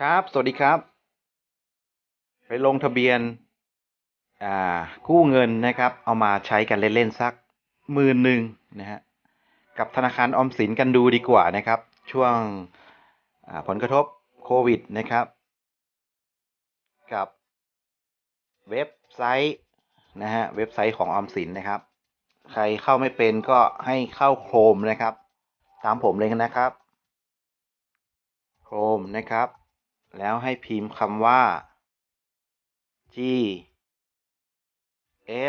ครับ สวัสดีครับ ไปลงทะเบียน อ่า กู้เงินนะครับ เอามาใช้กันเล่นๆสักหมื่นหนึ่งนะฮะ กับธนาคารออมสินกันดูดีกว่านะครับ ช่วงอ่าผลกระทบโควิดนะครับ กับเว็บไซต์นะฮะ เว็บไซต์ของออมสินนะครับ ใครเข้าไม่เป็นก็ให้เข้าโครมนะครับ ตามผมเลยนะครับ โครมนะครับ แล้วให้พิมพ์คำว่า g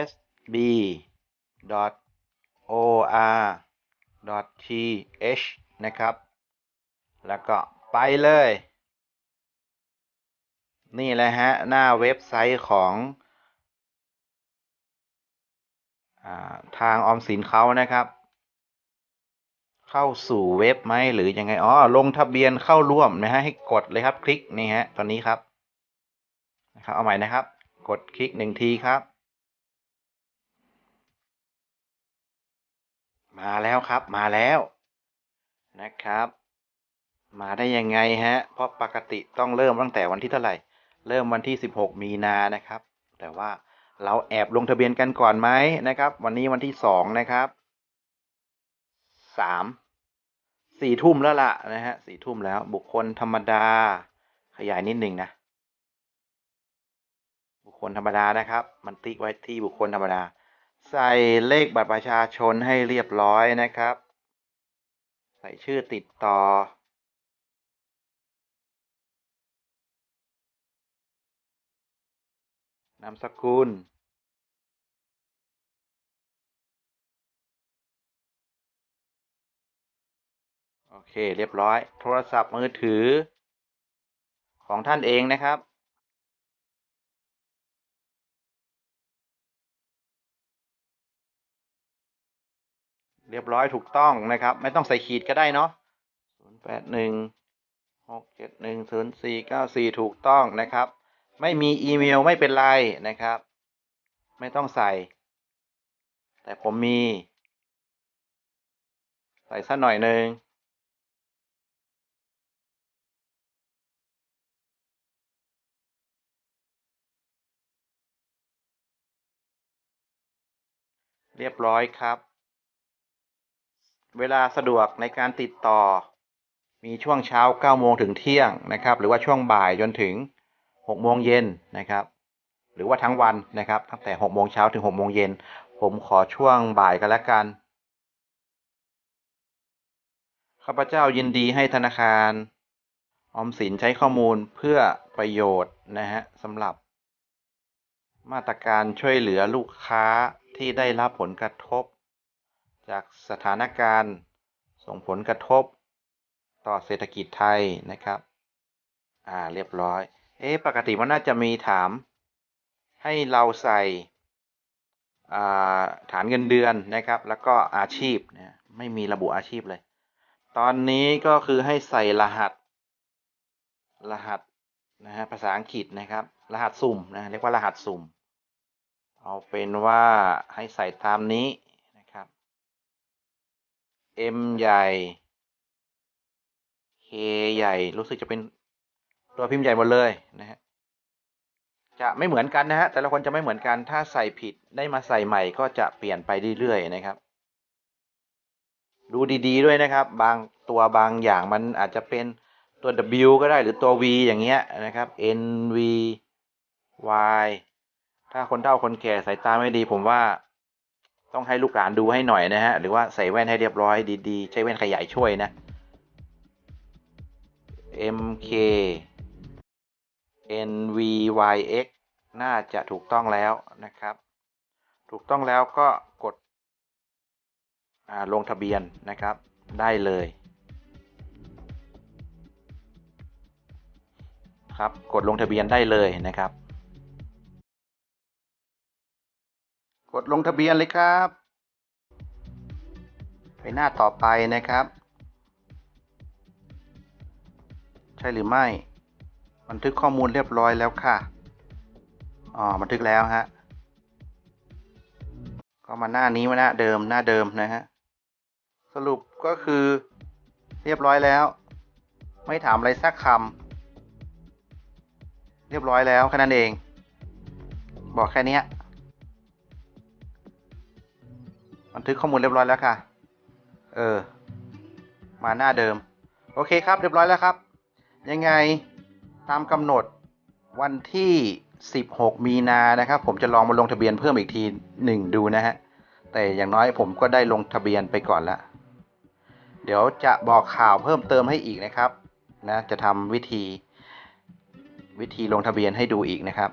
s b o r t h นะครับ แล้วก็ไปเลย นี่แหละฮะ หน้าเว็บไซต์ของอทางออมสินเขานะครับ เข้าสู่เว็บไหมหรือยังไงอ๋อลงทะเบียนเข้าร่วมนะฮะให้กดเลยครับ คลิกนี่ฮะตอนนี้ครับนะครับเอาใหม่นะครับ กดคลิกหนึ่งทีครับ มาแล้วครับมาแล้วนะครับ มาได้ยังไงฮะ เพราะปกติต้องเริ่มตั้งแต่วันที่เท่าไหร่ เริ่มวันที่ 16 มีนานะครับ แต่ว่าเราแอบลงทะเบียนกันก่อนไหมนะครับ วันนี้วันที่ 2 นะครับ สามสี่ทุ่มแล้วล่ะนะฮะสี่ทุ่มแล้ว บุคคลธรรมดา ขยายนิดหนึ่งนะ บุคคลธรรมดานะครับ มันติ๊กไว้ที่บุคคลธรรมดา ใส่เลขบัตรประชาชนให้เรียบร้อยนะครับ ใส่ชื่อติดต่อนามสกุล เคเรียบร้อย โทรศัพท์มือถือ ของท่านเองนะครับ เรียบร้อยถูกต้องนะครับ ไม่ต้องใส่ขีดก็ได้เนาะศูนย์แปดหนึ่งหกเจ็ดหนึ่งศูนย์สี่เก้าสี่ถูกต้องนะครับ ไม่มีอีเมลไม่เป็นไรนะครับ ไม่ต้องใส่ แต่ผมมี ใส่สักหน่อยหนึ่ง เรียบร้อยครับ เวลาสะดวกในการติดต่อ มีช่วงเช้า 9 โมงถึงเที่ยงนะครับ หรือว่าช่วงบ่ายจนถึง 6 โมงเย็นนะครับ หรือว่าทั้งวันนะครับ ตั้งแต่ 6 โมงเช้าถึง 6 โมงเย็น ผมขอช่วงบ่ายกันแล้วกัน ข้าพเจ้ายินดีให้ธนาคาร ออมสินใช้ข้อมูลเพื่อประโยชน์นะฮะสำหรับ มาตรการช่วยเหลือลูกค้าที่ได้รับผลกระทบ จากสถานการณ์ส่งผลกระทบ ต่อเศรษฐกิจไทยนะครับ อ่าเรียบร้อย เอ๊ะปกติมันน่าจะมีถาม ให้เราใส่อ่าฐานเงินเดือนนะครับ แล้วก็อาชีพนะไม่มีระบุอาชีพเลย ตอนนี้ก็คือให้ใส่รหัส รหัสนะฮะภาษาอังกฤษนะครับ รหัสสุ่มนะเรียกว่ารหัสสุ่ม เอาเป็นว่าให้ใส่ตามนี้นะครับ M ใหญ่ K ใหญ่รู้สึกจะเป็นตัวพิมพ์ใหญ่หมดเลยนะฮะจะไม่เหมือนกันนะฮะแต่ละคนจะไม่เหมือนกันถ้าใส่ผิดได้มาใส่ใหม่ก็จะเปลี่ยนไปเรื่อยๆนะครับ ดูดีๆด้วยนะครับ บางตัวบางอย่างมันอาจจะเป็นตัว W ก็ได้หรือตัว V อย่างเงี้ยนะครับ N V Y ถ้าคนเฒ่าคนแก่สายตาไม่ดี ผมว่าต้องให้ลูกหลานดูให้หน่อยนะฮะ หรือว่าใส่แว่นให้เรียบร้อยดีๆ ใช้แว่นขยายช่วยนะ M K N V Y X น่าจะถูกต้องแล้วนะครับ ถูกต้องแล้วก็กดลงทะเบียนนะครับ ได้เลย ครับ กดลงทะเบียนได้เลยนะครับ ดลงทะเบียนเลยครับ ไปหน้าต่อไปนะครับ ใช่หรือไม่ บันทึกข้อมูลเรียบร้อยแล้วค่ะ อ๋อ บันทึกแล้วฮะ ก็มาหน้านี้มาหน้าเดิมหน้าเดิมนะฮะ สรุปก็คือเรียบร้อยแล้ว ไม่ถามอะไรสักคำ เรียบร้อยแล้วแค่นั้นเอง บอกแค่นี้ บันทึกข้อมูลเรียบร้อยแล้วค่ะ เออ มาหน้าเดิม โอเคครับ เรียบร้อยแล้วครับ ยังไงตามกำหนดวันที่ 16 มีนานะครับ ผมจะลองมาลงทะเบียนเพิ่มอีกทีหนึ่งดูนะฮะ แต่อย่างน้อยผมก็ได้ลงทะเบียนไปก่อนล้วเดี๋ยวจะบอกข่าวเพิ่มเติมให้อีกนะครับ นะ จะทำวิธีวิธีลงทะเบียนให้ดูอีกนะครับ